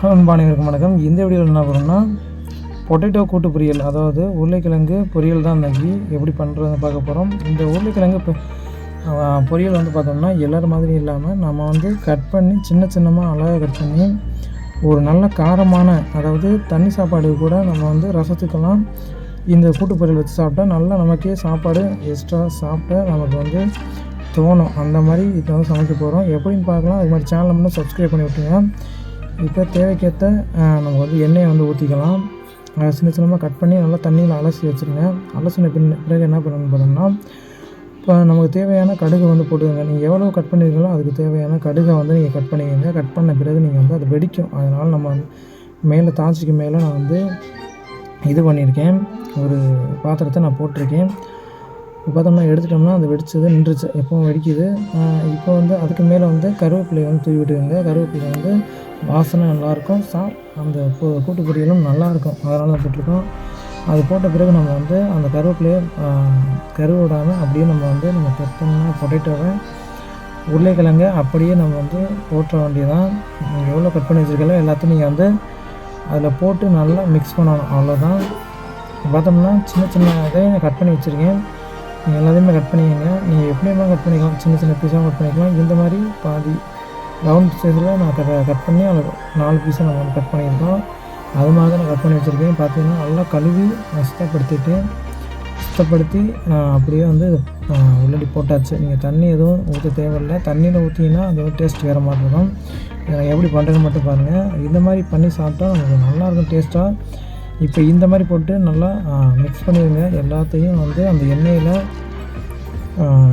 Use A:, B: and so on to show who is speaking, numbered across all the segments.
A: Hello அன்பானவருக்கும் வணக்கம். இந்த வீடியோவில் என்ன பண்ணுறோம்னா பொட்டேட்டோ கூட்டு பொரியல் அதாவது உருளைக்கிழங்கு பொரியல் தான் இன்னைக்கு. எப்படி பண்ணுறதுன்னு பார்க்க போகிறோம் இந்த உருளைக்கிழங்கு பொரியல் வந்து பார்த்தோம்னா எல்லோரும் மாதிரி இல்லாமல் நம்ம வந்து கட் பண்ணி சின்ன சின்னமாக அழகாக கட் பண்ணி ஒரு நல்ல காரமான அதாவது தண்ணி சாப்பாடு கூட நம்ம வந்து ரசத்துக்கெல்லாம் இந்த கூட்டு பொரியல் வச்சு சாப்பிட்டா நல்லா நமக்கே சாப்பாடு எக்ஸ்ட்ரா சாப்பிட்டா நமக்கு வந்து தோணும். அந்த மாதிரி இதை வந்து சமைக்க போகிறோம் எப்படின்னு பார்க்கலாம். அது மாதிரி சேனலை மட்டும் சப்ஸ்கிரைப் பண்ணி விட்டுருங்க. இப்போ தேவைக்கேற்ற நம்ம வந்து எண்ணெயை வந்து ஊற்றிக்கலாம் அதை சின்ன சின்னமாக கட் பண்ணி நல்லா தண்ணியில் அலசி வச்சுருங்க. அலசின பின் பிறகு என்ன பண்ணணும்னு பார்த்தோம்னா இப்போ நமக்கு தேவையான கடுகு வந்து போட்டுக்கோங்க. நீங்கள் எவ்வளோ கட் பண்ணியிருக்கீங்களோ அதுக்கு தேவையான கடுகை வந்து நீங்கள் கட் பண்ணிக்கோங்க. கட் பண்ண பிறகு நீங்கள் வந்து அது வெடிக்கும். அதனால் நம்ம மேலே தாச்சிக்கு மேலே நான் வந்து இது பண்ணியிருக்கேன். ஒரு பாத்திரத்தை நான் போட்டிருக்கேன். இப்போ பார்த்தோம்னா எடுத்துட்டோம்னா அது வெடிச்சது நின்றுச்சு. எப்பவும் வெடிக்குது. இப்போ வந்து அதுக்கு மேலே வந்து கருவேப்பிலை வந்து தூவி விட்டுருங்க கருவேப்பிலை வந்து வாசனை நல்லாயிருக்கும். சா அந்த கூட்டு பொரியலும் நல்லாயிருக்கும். அதனால தான் போட்டிருக்கோம். அது போட்ட பிறகு நம்ம வந்து அந்த கருவேப்பிலையை கருவிடாமல் அப்படியே நம்ம வந்து நம்ம கட் பண்ண பொட்டேட்டோவை உருளைக்கிழங்க அப்படியே நம்ம வந்து போட்டுற வேண்டியதான் நீங்கள் எவ்வளோ கட் பண்ணி வச்சுருக்கீங்களோ எல்லாத்தையும் நீங்கள் வந்து அதில் போட்டு நல்லா மிக்ஸ் பண்ணணும். அவ்வளோதான் பார்த்தோம்னா சின்ன சின்ன இதை கட் பண்ணி வச்சுருக்கேன். எல்லாத்தையுமே கட் பண்ணிக்கோங்க. நீங்கள் எப்படியுமே கட் பண்ணிக்கலாம். சின்ன சின்ன பீஸாக கட் பண்ணிக்கலாம். இந்த மாதிரி பாதி ரவுண்ட் சைஸில் நான் கட் கட் பண்ணி அதில் நாலு பீஸை நம்ம கட் பண்ணியிருக்கோம் அது மாதிரி தான் நான் கட் பண்ணி வச்சுருக்கேன். பார்த்தீங்கன்னா நல்லா கழுவி சுத்தப்படுத்திட்டு சுத்தப்படுத்தி அப்படியே வந்து உள்ளடி போட்டாச்சு. நீங்கள் தண்ணி எதுவும் ஊற்ற தேவையில்லை. தண்ணியில் ஊற்றிங்கன்னா அது டேஸ்ட் வேறு மாதிரி இருக்கும். எப்படி பண்ணுறதுன்னு மட்டும் பாருங்கள் இந்த மாதிரி பண்ணி சாப்பிட்டா நமக்கு நல்லாயிருக்கும் டேஸ்ட்டாக இப்போ இந்த மாதிரி போட்டு நல்லா மிக்ஸ் பண்ணிடுங்க. எல்லாத்தையும் வந்து அந்த எண்ணெயில்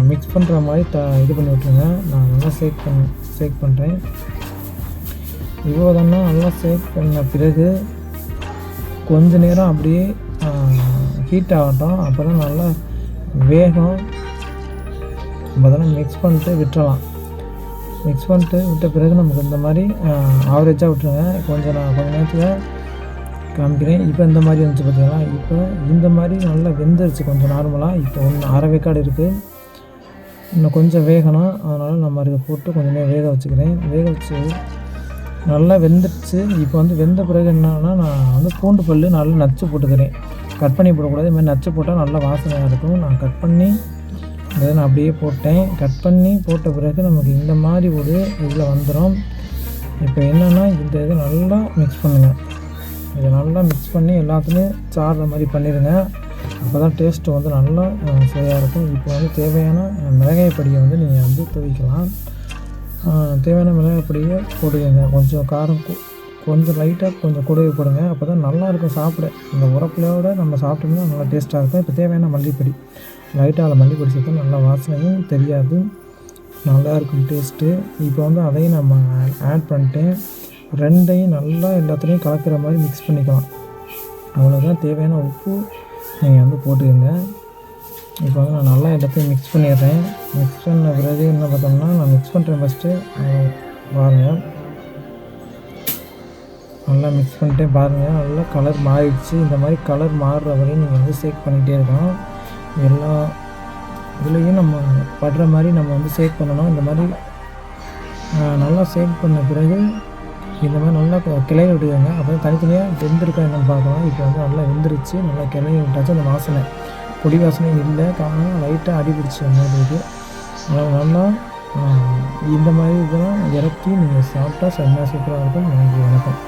A: மிக்ஸ் பண்ணுற மாதிரி த இது பண்ணி விட்ருங்க நான் நல்லா சேக் பண்ண சேக் பண்ணுறேன் இவ்வளோ தானே நல்லா சேக் பண்ண பிறகு கொஞ்ச நேரம் அப்படியே ஹீட் ஆகட்டும். அப்புறம் நல்லா வேகம் அப்போ மிக்ஸ் பண்ணிட்டு விட்டுறலாம். மிக்ஸ் பண்ணிட்டு விட்ட பிறகு நமக்கு இந்த மாதிரி ஆவரேஜாக விட்டுருங்க. கொஞ்சம் நான் கொஞ்ச நேரத்தில் காமிக்கிறேன். இப்போ இந்த மாதிரி வந்துச்சு பார்த்தீங்களா இப்போ இந்த மாதிரி நல்லா வெந்துருச்சு. கொஞ்சம் நார்மலாக இப்போ ஒன்று அரைவேக்காடு இருக்குது இன்னும் கொஞ்சம் வேகணும். அதனால் நம்ம இதை போட்டு கொஞ்சம் நேரம் வேக வச்சுக்கிறேன். வேக வச்சு நல்லா வெந்துடுச்சு இப்போ வந்து வெந்த பிறகு என்னன்னா நான் வந்து பூண்டு பல் நல்லா நச்சு போட்டுக்கிறேன். கட் பண்ணி போடக்கூடாது. இதுமாதிரி நச்சு போட்டால் நல்லா வாசனையாக இருக்கும். நான் கட் பண்ணி இதை நான் அப்படியே போட்டேன். கட் பண்ணி போட்ட பிறகு நமக்கு இந்த மாதிரி ஒரு இதில் வந்துடும் இப்போ என்னென்னா இந்த இதை நல்லா மிக்ஸ் பண்ணுங்கள் இதை நல்லா மிக்ஸ் பண்ணி எல்லாத்துலேயும் சாடுற மாதிரி பண்ணிடுங்க அப்போ தான் டேஸ்ட்டு வந்து நல்லா சுவையாக இருக்கும். இப்போ வந்து தேவையான மிளகாய் பொடியை வந்து நீங்கள் வந்து துவைக்கலாம். தேவையான மிளகாய் பொடியை போட்டுக்கோங்க. கொஞ்சம் காரம் கொஞ்சம் லைட்டாக கொஞ்சம் கூடவே போடுங்க. அப்போ தான் நல்லாயிருக்கும் சாப்பிட. இந்த உரப்பிலையோட நம்ம சாப்பிட்டோம்னா நல்லா டேஸ்ட்டாக இருக்கும். இப்போ தேவையான மல்லிப்பொடி. லைட்டாக அதில் மல்லிப்பொடி சேர்த்தா நல்லா வாசனையும் தெரியாது. நல்லாயிருக்கும் டேஸ்ட்டு இப்போ வந்து அதையும் நம்ம ஆட் பண்ணிட்டேன் ரெண்டையும் நல்லா எல்லாத்துலேயும் கலக்கிற மாதிரி மிக்ஸ் பண்ணிக்கலாம். அவ்வளோதான் தேவையான உப்பு. நீங்கள் வந்து போட்டுக்கோங்க. இப்போ வந்து நான் நல்லா எல்லாத்தையும் மிக்ஸ் பண்ணிடுறேன். மிக்ஸ் பண்ண பிறகு என்ன பார்த்தோம்னா நான் மிக்ஸ் பண்ணுறேன் ஃபஸ்ட்டு பாருங்கள் நல்லா மிக்ஸ் பண்ணிட்டே பாருங்கள் நல்லா கலர் மாறிடுச்சு. இந்த மாதிரி கலர் மாறுற வரையும் நீங்கள் வந்து சேக் பண்ணிகிட்டே இருக்கணும் எல்லா இதுலேயும் நம்ம படுற மாதிரி நம்ம வந்து சேக் பண்ணணும். இந்த மாதிரி நல்லா சேக் பண்ண பிறகு இந்த மாதிரி நல்லா கிளைய விடுவாங்க அப்புறம் தனித்தனியாக வெந்திருக்கா என்னென்னு பார்க்கலாம். இப்போ வந்து நல்லா வெந்துருச்சு. நல்லா கிளைய விட்டாச்சு அந்த வாசனை. பொடி வாசனையும் இல்லை. காரணம் லைட்டாக அடி பிடிச்ச மாதிரி இருக்குது அதனால் நல்லா இந்த மாதிரி இதெல்லாம் இறக்கி நீங்கள் சாப்பிட்டா செம்மையாக சூப்பராக இருக்கும் நன்றி வணக்கம்